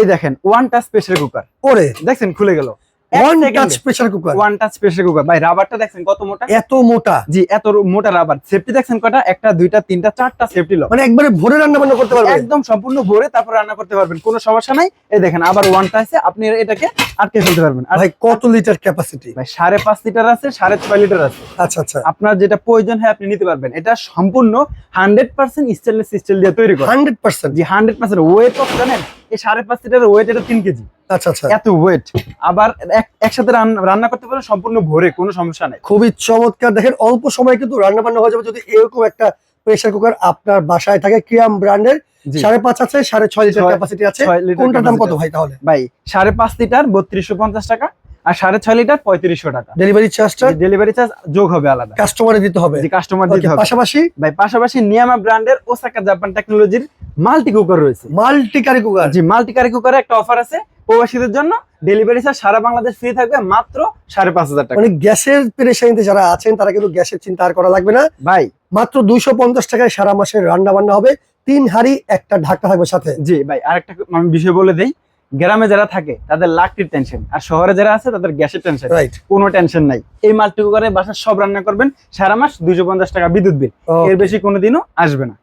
এই দেখেন one touch pressure cooker ওরে। দেখছেন খুলে গেল। One touch pressure cooker one touch pressure cooker ভাই রাবারটা কত মোটা? এত মোটা। জি এত মোটা রাবার সেফটি দেখছেন কটা একটা দুইটা তিনটা চারটা সেফটি লক মানে একবারে ভরে রান্না বান্না করতে পারবে একদম সম্পূর্ণ ভরে তারপর রান্না করতে পারবেন। কোনো সমস্যা নাই। এই দেখেন আবার ওয়ান টাচে আপনি এটাকে আটকে ফেলতে পারবেন। আর ভাই কত লিটার ক্যাপাসিটি ভাই সাড়ে পাঁচ লিটার আছে সাড়ে ছয় লিটার আছে। আচ্ছা আচ্ছা। আপনার যেটা প্রয়োজন হয় আপনি নিতে পারবেন। এটা সম্পূর্ণ হান্ড্রেড পার্সেন্ট স্টেনলেস স্টিল দিয়ে তৈরি করা। হান্ড্রেড পার্সেন্ট জি হান্ড্রেড পার্সেন্ট ওয়েট কত জানেন? এই সাড়ে পাঁচ লিটারের ওয়েট এটা তিন কেজি। আচ্ছা আচ্ছা। এত ওয়েট আবার একসাথে রান্না করতে পারেন সম্পূর্ণ ভরে কোনো সমস্যা নাই। খুবই চমৎকার। দেখেন অল্প সময় কিন্তু রান্না বান্না হয়ে যাবে যদি এরকম একটা প্রেসার কুকার আপনার বাসায় থাকে ক্রিয়াম ব্র্যান্ডের সাড়ে পাঁচ আছে সাড়ে ছয় লিটার ক্যাপাসিটি আছে। কোনটার দাম কত ভাই তাহলে? ভাই সাড়ে পাঁচ লিটার বত্রিশশো পঞ্চাশ টাকা আর সাড়ে ছয় লিটার পঁয়ত্রিশশো টাকা। ডেলিভারি চার্জটা ডেলিভারি চার্জ যোগ হবে আলাদা। কাস্টমারে দিতে হবে। কাস্টমার দিতে হবে। পাশাপাশি? ভাই পাশাপাশি নিয়ামা ব্র্যান্ডের ওসাকা জাপান টেকনোলজির মাল্টি কুকার রয়েছে। মাল্টি কারি কুকার জি মাল্টি কারি কুকারে একটা অফার আছে। প্রবাসীদের জন্য ডেলিভারি চার্জ সারা বাংলাদেশ ফ্রি থাকবে মাত্র সাড়ে পাঁচ হাজার টাকা। মানে গ্যাসের পেরেশানিতে যারা আছেন তারা কিন্তু গ্যাসের চিন্তা আর করা লাগবে না। ভাই। মাত্র দুইশো পঞ্চাশ টাকায় সারা মাসের রান্না বান্না হবে। তিন হাড়ি একটা ঢাকা থাকবে সাথে। জি ভাই আরেকটা আমি বিষয় বলে দিই গ্রামে যারা থাকে তাদের লাকটির টেনশন আর শহরে যারা আছে তাদের গ্যাসের টেনশন রাইট কোনো টেনশন নাই। এই মাল্টি কুকারে বাসার সব রান্না করবেন সারা মাস দুইশো পঞ্চাশ টাকা বিদ্যুৎ বিল এর বেশি কোনোদিনও আসবে না।